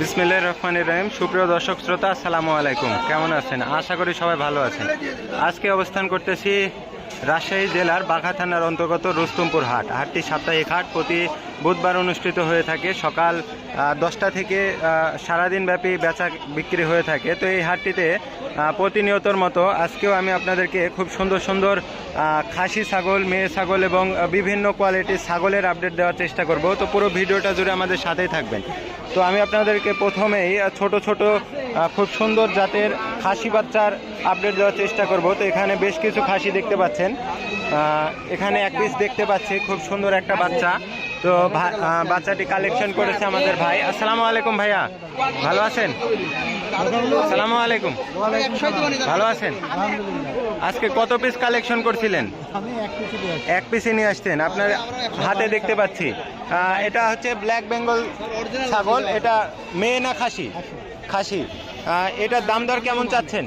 বিসমিল্লাহির রহমানির রহিম। সুপ্রিয় দর্শক, শ্রোতা, আসসালামু আলাইকুম। কেমন আছেন? আশা করি সবাই ভালো আছেন। আজকে অবস্থান করতেছি রাজশাহী জেলার বাঘা থানার অন্তর্গত রুস্তমপুর হাট। হাটটি সাপ্তাহিক হাট। প্রতি বুধবার অনুষ্ঠিত হয়ে থাকে। সকাল দশটা থেকে আহ, সারাদিন ব্যাপী বেচা বিক্রি হয়ে থাকে। তো এই হাটটিতে প্রতিনিয়তর মতো আজকেও আমি আপনাদেরকে খুব সুন্দর সুন্দর খাসি ছাগল মেয়ে ছাগল এবং বিভিন্ন কোয়ালিটির ছাগলের আপডেট দেওয়ার চেষ্টা করব। তো পুরো ভিডিওটা জুড়ে আমাদের সাথেই থাকবেন। তো আমি আপনাদেরকে প্রথমেই ছোট ছোট খুব সুন্দর জাতের খাসি বাচ্চার আপডেট দেওয়ার চেষ্টা করব। তো এখানে বেশ কিছু খাসি দেখতে পাচ্ছেন। এখানে এক পিস দেখতে পাচ্ছি, খুব সুন্দর একটা বাচ্চা। তো বাচ্চাটি কালেকশন করেছে আমাদের ভাই। আসসালামু আলাইকুম ভাইয়া, ভালো আছেন? আসসালামু আলাইকুম। ভালো আছেন? আজকে কত পিস কালেকশন করছিলেন? এক পিসে নিয়ে আসছেন। আপনার হাতে দেখতে পাচ্ছি। এটা হচ্ছে ব্ল্যাক বেঙ্গল ছাগল, এটা মেয়ে না খাসি? খাসি। এটার দাম দর কেমন চাচ্ছেন।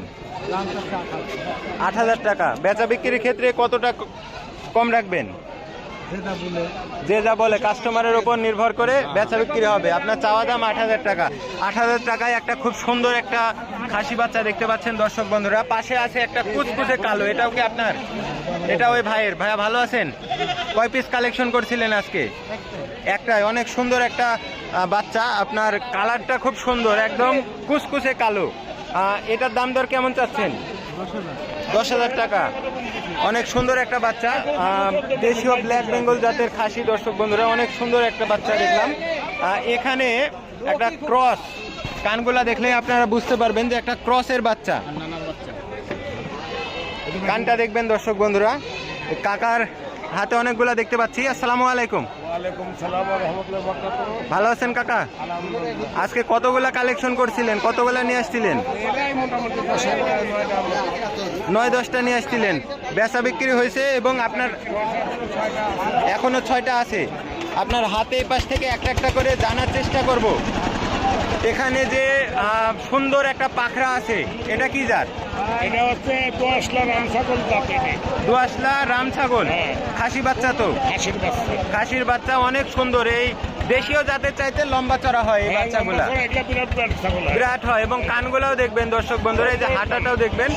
আট হাজার টাকা। বেচা বিক্রির ক্ষেত্রে কতটা কম রাখবেন? যে যা বলে। কাস্টমারের উপর নির্ভর করে বেচা বিক্রি হবে। আপনার চাওয়া দাম আট হাজার টাকা। আট হাজার টাকায় একটা খুব সুন্দর একটা খাসি বাচ্চা দেখতে পাচ্ছেন দর্শক বন্ধুরা। পাশে আছে একটা কুচকুচে কালো। এটাও কি আপনার? এটা ওই ভাইয়ের। ভাইয়া ভালো আছেন? কয় পিস কালেকশন করছিলেন আজকে? একটাই। অনেক সুন্দর একটা বাচ্চা, আপনার কালারটা খুব সুন্দর, একদম কুচকুচে কালো। এটার দাম দর কেমন চাচ্ছেন? দশ হাজার টাকা। অনেক সুন্দর একটা বাচ্চা। দেশীয় ব্ল্যাক বেঙ্গল জাতের খাসি, দর্শক বন্ধুরা, অনেক সুন্দর একটা বাচ্চা দেখলাম। এখানে একটা ক্রস, কানগুলা দেখলে আপনারা বুঝতে পারবেন যে একটা ক্রসের বাচ্চা। কানটা দেখবেন, দর্শক বন্ধুরা। কাকার হাতে অনেকগুলা দেখতে পাচ্ছি। আসসালামু আলাইকুম। ভালো আছেন কাকা? আজকে কতগুলা কালেকশন করছিলেন? কতগুলা নিয়ে আসছিলেন? নয় দশটা নিয়ে আসছিলেন। বেচা বিক্রি হয়েছে এবং আপনার এখনও ছয়টা আছে। আপনার হাতে পাশ থেকে একটা একটা করে জানার চেষ্টা করব। এখানে যে সুন্দর একটা পাখরা আছে এটা কি জাত? এটা হচ্ছে দশলা রাম ছাগল জাত। এটা দোয়াশলা রাম ছাগল হ্যাঁ। খাসি বাচ্চা তো? হাসির বাচ্চা। খাসির বাচ্চা অনেক সুন্দর। এই দেশীয় জাতের চাইতে লম্বা চড়া হয় এই বাচ্চাগুলা। বিরাট হয়। এবং কানগুলাও দেখবেন দর্শক বন্ধুরা এই যে হাঁটাটাও দেখবেন।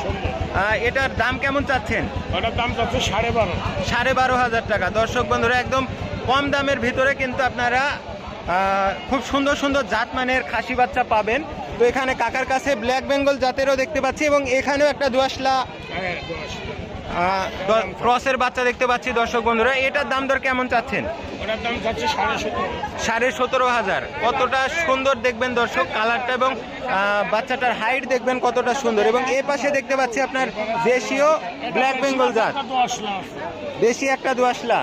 এটার দাম কেমন চাচ্ছেন? ওটার দাম যাচ্ছে সাড়ে বারো। সাড়ে বারো হাজার টাকা। দর্শক বন্ধুরা একদম কম দামের ভিতরে কিন্তু আপনারা খুব সুন্দর সুন্দর জাত মানের খাসি বাচ্চা পাবেন। তো এখানে কাকার কাছে ব্ল্যাক বেঙ্গল জাতেরও দেখতে পাচ্ছি এবং এখানেও একটা দুয়াশলা হ্যাঁ ক্রসের বাচ্চা দেখতে পাচ্ছি দর্শক বন্ধুরা। এটার দাম দর কেমন চাচ্ছেন? সাড়ে সতেরো। হাজার। কতটা সুন্দর দেখবেন দর্শক কালারটা এবং বাচ্চাটার হাইট দেখবেন কতটা সুন্দর। এবং এ পাশে দেখতে পাচ্ছি আপনার দেশীয় ব্ল্যাক বেঙ্গল জাত। দেশি একটা দোয়াশলা।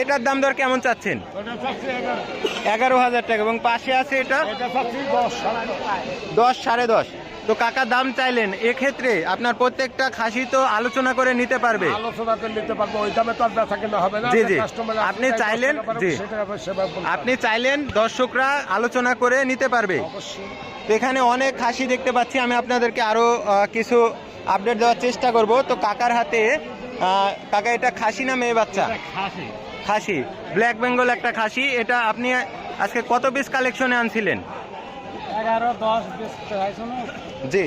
এটার দাম দর কেমন চাচ্ছেন? এগারো। হাজার টাকা। এবং পাশে আছে এটা? দশ সাড়ে দশ। তো কাকা দাম চাইলেন এক্ষেত্রে আপনার প্রত্যেকটা খাসি তো আলোচনা করে নিতে পারবে। আলোচনা করে নিতে পারব ওই দামে তো আর বেচা কেনা হবে না। জি, জি। আপনি চাইলেন, জি। আপনি চাইলেন দর্শকরা আলোচনা করে নিতে পারবে। তো এখানে অনেক খাসি দেখতে পাচ্ছি আমি আপনাদেরকে আরও কিছু আপডেট দেওয়ার চেষ্টা করব। তো কাকার হাতে কাকা এটা খাসি না মেয়ে বাচ্চা? খাসি। ব্ল্যাক বেঙ্গল একটা খাসি। এটা আপনি আজকে কত পিস কালেকশনে আনছিলেন? জি।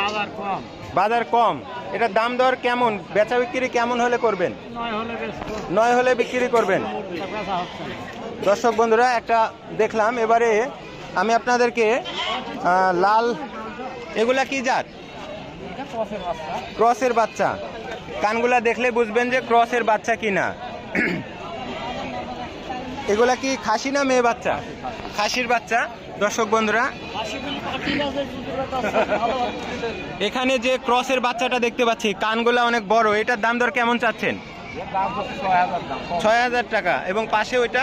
বাজার কম। বাজার কম। এটার দাম দর কেমন? বেচা বিক্রি কেমন হলে করবেন? নয় হলে বিক্রি করবেন? দর্শক বন্ধুরা একটা দেখলাম। এবারে আমি আপনাদেরকে লাল এগুলা কি জাত? এটা ক্রসের বাচ্চা। কানগুলা দেখলে বুঝবেন যে ক্রসের বাচ্চা কিনা। এগুলা কি খাসি না মেয়ে বাচ্চা? খাসির বাচ্চা। দর্শক বন্ধুরা, এখানে যে ক্রসের বাচ্চাটা দেখতে পাচ্ছি, কানগুলা অনেক বড়। এটার দাম দর কেমন চাচ্ছেন? ছয় হাজার টাকা। এবং পাশে ওইটা?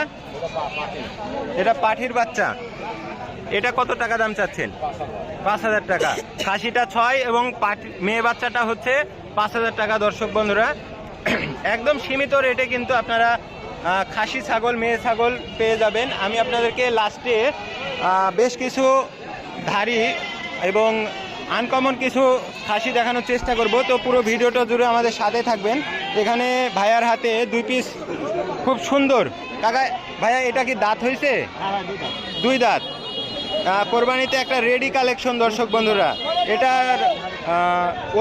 এটা পাঠির বাচ্চা। এটা কত টাকা দাম চাচ্ছেন? পাঁচ হাজার টাকা। খাসিটা ছয় এবং মেয়ে বাচ্চাটা হচ্ছে পাঁচ হাজার টাকা দর্শক বন্ধুরা। একদম সীমিত রেটে কিন্তু আপনারা খাসি ছাগল মেয়ে ছাগল পেয়ে যাবেন। আমি আপনাদেরকে লাস্টে বেশ কিছু ধাড়ি এবং আনকমন কিছু খাসি দেখানোর চেষ্টা করব। তো পুরো ভিডিওটা জুড়ে আমাদের সাথে থাকবেন। এখানে ভাইয়ার হাতে দুই পিস খুব সুন্দর। কাকা ভাইয়া এটা কি দাঁত হয়েছে হ্যাঁ দুই দাঁত। কোরবানিতে একটা রেডি কালেকশন দর্শক বন্ধুরা। এটার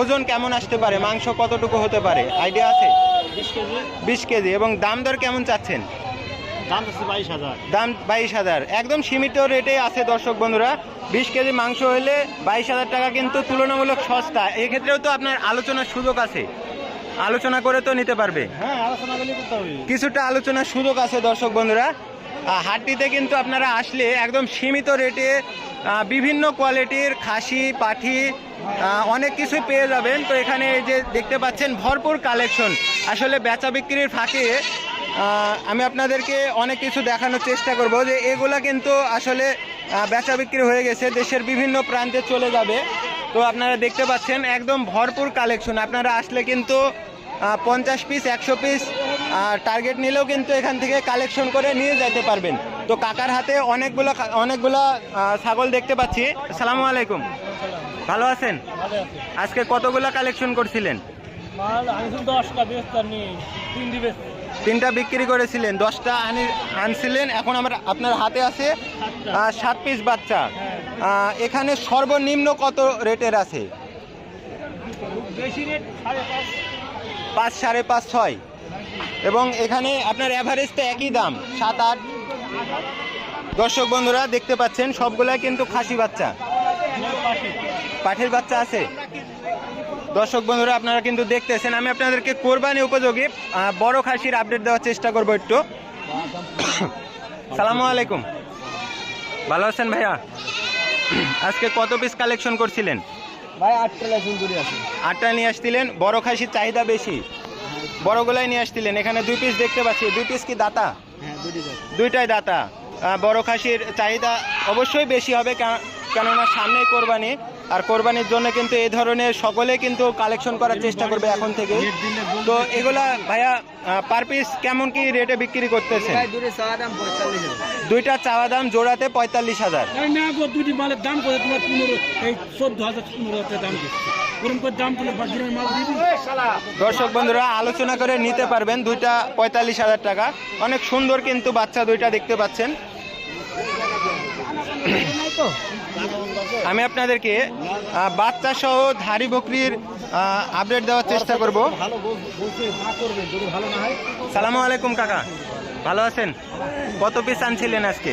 ওজন কেমন আসতে পারে? মাংস কতটুকু হতে পারে? আইডিয়া আছে? বিশ কেজি। এবং দাম দর কেমন চাচ্ছেন? দাম বাইশ হাজার। একদম সীমিত রেটে আছে দর্শক বন্ধুরা। বিশ কেজি মাংস হলে বাইশ হাজার টাকা কিন্তু তুলনামূলক সস্তা। এক্ষেত্রেও তো আপনার আলোচনার সুযোগ আছে। আলোচনা করে তো নিতে পারবে। হ্যাঁ কিছুটা আলোচনার সুযোগ আছে দর্শক বন্ধুরা। হাটটিতে কিন্তু আপনারা আসলে একদম সীমিত রেটে বিভিন্ন কোয়ালিটির খাসি, পাঠি অনেক কিছুই পেয়ে যাবেন। তো এখানে এই যে দেখতে পাচ্ছেন, ভরপুর কালেকশন। আসলে বেচা বিক্রির ফাঁকে আমি আপনাদেরকে অনেক কিছু দেখানোর চেষ্টা করব যে এগুলা কিন্তু আসলে বেচা বিক্রি হয়ে গেছে, দেশের বিভিন্ন প্রান্তে চলে যাবে। তো আপনারা দেখতে পাচ্ছেন, একদম ভরপুর কালেকশন। আপনারা আসলে কিন্তু পঞ্চাশ পিস একশো পিস টার্গেট নিলেও কিন্তু এখান থেকে কালেকশন করে নিয়ে যেতে পারবেন। তো কাকার হাতে অনেকগুলো অনেকগুলো ছাগল দেখতে পাচ্ছি। আসসালামু আলাইকুম। ভালো আছেন? আজকে কতগুলো কালেকশন করছিলেন? তিনটা বিক্রি করেছিলেন। দশটা আনি আনছিলেন। এখন আমার আপনার হাতে আছে সাত পিস বাচ্চা। এখানে সর্বনিম্ন কত রেটের আছে? পাঁচ সাড়ে পাঁচ ছয়। এবং এখানে আপনার অ্যাভারেজ তো একই দাম সাত আট। দর্শক বন্ধুরা দেখতে পাচ্ছেন সবগুলাই কিন্তু খাসি বাচ্চা। পাঠের বাচ্চা আছে। দর্শক বন্ধুরা আপনারা কিন্তু দেখতেছেন আমি আপনাদেরকে কোরবানি উপযোগী বড় খাসির আপডেট দেওয়ার চেষ্টা করব একটু। সালামু আলাইকুম। ভালো আছেন ভাইয়া? আজকে কত পিস কালেকশন করছিলেন? ভাই আটটা আটটা নিয়ে আসছিলেন বড় খাসির চাহিদা বেশি। বড়গুলাই নিয়ে আসছিলেন। এখানে দুই পিস দেখতে পাচ্ছি। দুই পিস কি দাতা? হ্যাঁ দুইটাই দাতা। বড় খাসির চাহিদা অবশ্যই বেশি হবে কেননা সামনেই কোরবানি। আর কোরবানির জন্য কিন্তু এই ধরনের সকলে কিন্তু কালেকশন করার চেষ্টা করবে এখন থেকে তো এগুলা ভাইয়া পার পিস কেমন কি রেটে বিক্রি করতেছেন? দুটি চাওয়া দাম পঁয়তাল্লিশ হাজার। দুইটা চাওয়া দাম জোড়াতে পঁয়তাল্লিশ হাজার। না দুটি মালের দাম করে তোমার পনেরো এই চোদ্দ হাজার পনেরো হাজার দাম দর্শক বন্ধুরা আলোচনা করে নিতে পারবেন দুইটা পঁয়তাল্লিশ হাজার টাকা। অনেক সুন্দর কিন্তু বাচ্চা দুইটা দেখতে পাচ্ছেন। আমি আপনাদেরকে বাচ্চা সহ ধারি বকরির আপডেট দেওয়ার চেষ্টা করব। ভালো বলছে না করবে যদি ভালো না হয়। সালামু আলাইকুম কাকা। ভালো আছেন? কত পিস আনছিলেন আজকে?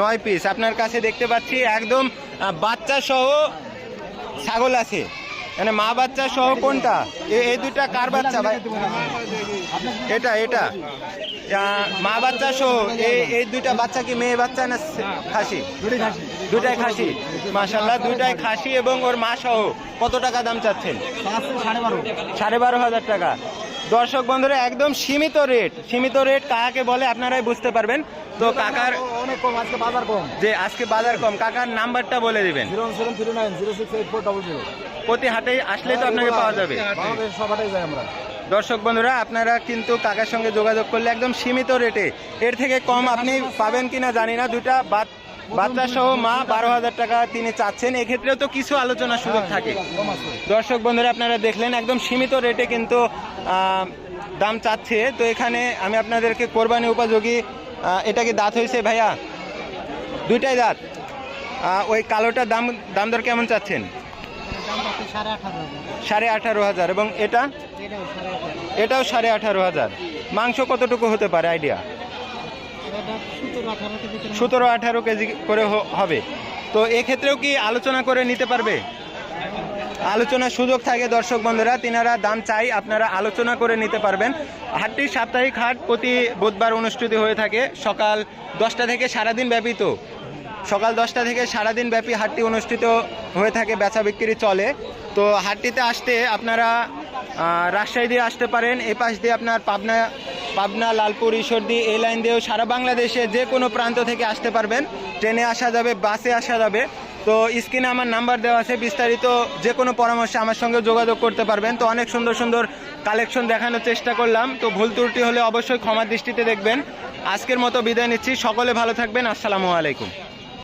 নয় পিস আপনার কাছে দেখতে পাচ্ছি একদম বাচ্চা সহ ছাগল আছে। মানে মা বাচ্চা সহ কোনটা? এই দুটা কার বাচ্চা ভাই? এটা এটা। মা বাচ্চা সহ এই এই দুইটা বাচ্চা কি মেয়ে বাচ্চা না খাসি? দুটাই খাসি। মাসাল্লাহ দুইটাই খাসি এবং ওর মা সহ কত টাকা দাম চাচ্ছেন? সাড়ে বারো হাজার টাকা। দর্শক বন্ধুরা একদম সীমিত রেট সীমিত রেট কাকাকে বলে আপনারাই বুঝতে পারবেন। তো কাকার অনেক কম আজকে বাজার কম। যে আজকে বাজার কম। কাকার নাম্বারটা বলে দিবেন। প্রতি হাটে আসলে তো আপনাকে পাওয়া যাবে। যাই আমরা। দর্শক বন্ধুরা আপনারা কিন্তু কাকার সঙ্গে যোগাযোগ করলে একদম সীমিত রেটে এর থেকে কম আপনি পাবেন কিনা জানি না দুটা বাচ- বাচ্চা সহ মা বারো হাজার টাকা তিনি চাচ্ছেন। এক্ষেত্রেও তো কিছু আলোচনার সুযোগ থাকে। দর্শক বন্ধুরা, আপনারা দেখলেন একদম সীমিত রেটে কিন্তু দাম চাচ্ছে। তো এখানে আমি আপনাদেরকে কোরবানি উপযোগী এটা কি দাঁত হয়েছে ভাইয়া? দুইটাই দাঁত। ওই কালোটার দাম দাম দর কেমন চাচ্ছেন? সাড়ে আঠারো হাজার। এবং এটা? এটাও সাড়ে আঠারো হাজার। মাংস কতটুকু হতে পারে? আইডিয়া? সতেরো আঠারো কেজি করে হবে। তো এক্ষেত্রেও কি আলোচনা করে নিতে পারবে? আলোচনার সুযোগ থাকে দর্শক বন্ধুরা, তিনারা দাম চাই, আপনারা আলোচনা করে নিতে পারবেন। হাটটি সাপ্তাহিক হাট, প্রতি বুধবার অনুষ্ঠিত হয়ে থাকে। সকাল দশটা থেকে সারাদিন ব্যাপী তো। সকাল দশটা থেকে সারাদিন ব্যাপী হাটটি অনুষ্ঠিত হয়ে থাকে, বেচা বিক্রি চলে। তো হাটটিতে আসতে আপনারা রাজশাহী দিয়ে আসতে পারেন। এই পাশ দিয়ে আপনার পাবনা পাবনা, লালপুর, ঈশ্বরদী, এই লাইন দিয়েও সারা বাংলাদেশে যে কোনো প্রান্ত থেকে আসতে পারবেন। ট্রেনে আসা যাবে, বাসে আসা যাবে। তো স্ক্রিনে আমার নাম্বার দেওয়া আছে, বিস্তারিত যে কোনো পরামর্শে আমার সঙ্গে যোগাযোগ করতে পারবেন। তো অনেক সুন্দর সুন্দর কালেকশন দেখানোর চেষ্টা করলাম। তো ভুল ত্রুটি হলে অবশ্যই ক্ষমা দৃষ্টিতে দেখবেন। আজকের মতো বিদায় নিচ্ছি। সকলে ভালো থাকবেন। আসসালামু আলাইকুম।